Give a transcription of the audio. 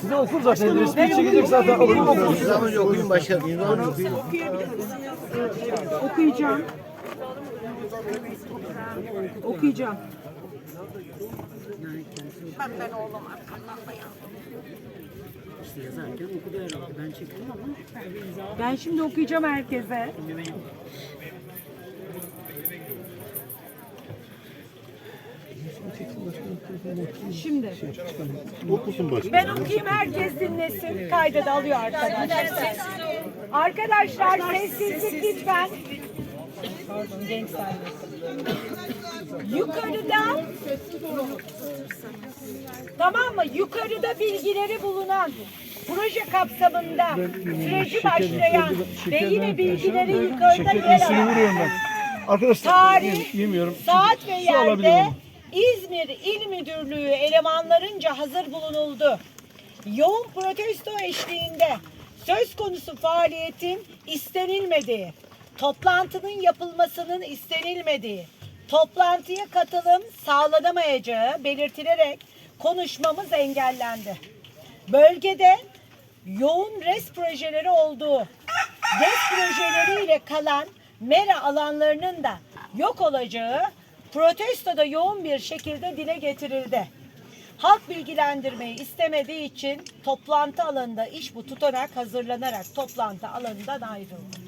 Size okur zaten. Resmi çekecek zaten. Okur okur. İmzamı okuyun başkanım. İmzamı okuyun. Okuyacağım. Okuyacağım. İşte yazarken okudu herhalde. Ben çektim ama Ben şimdi okuyacağım herkese. Şimdi. Ben okuyayım herkes dinlesin. Kayda da alıyor arkadaşlar. Arkadaşlar sessizlik lütfen. Pardon genç Yukarıda Tamam mı? Yukarıda bilgileri bulunan proje kapsamında süreci başlayan ve yine bilgileri yukarıda yer alan. Arkadaşlar Tarih, yemiyorum. saat ve yerde. İzmir İl Müdürlüğü elemanlarınca hazır bulunuldu. Yoğun protesto eşliğinde söz konusu faaliyetin istenilmediği, toplantının yapılmasının istenilmediği, toplantıya katılım sağlanamayacağı belirtilerek konuşmamız engellendi. Bölgede yoğun res projeleri olduğu, res projeleriyle kalan mera alanlarının da yok olacağı protestoda yoğun bir şekilde dile getirildi. Halk bilgilendirmeyi istemediği için toplantı alanında iş bu tutanak hazırlanarak toplantı alanından ayrıldı.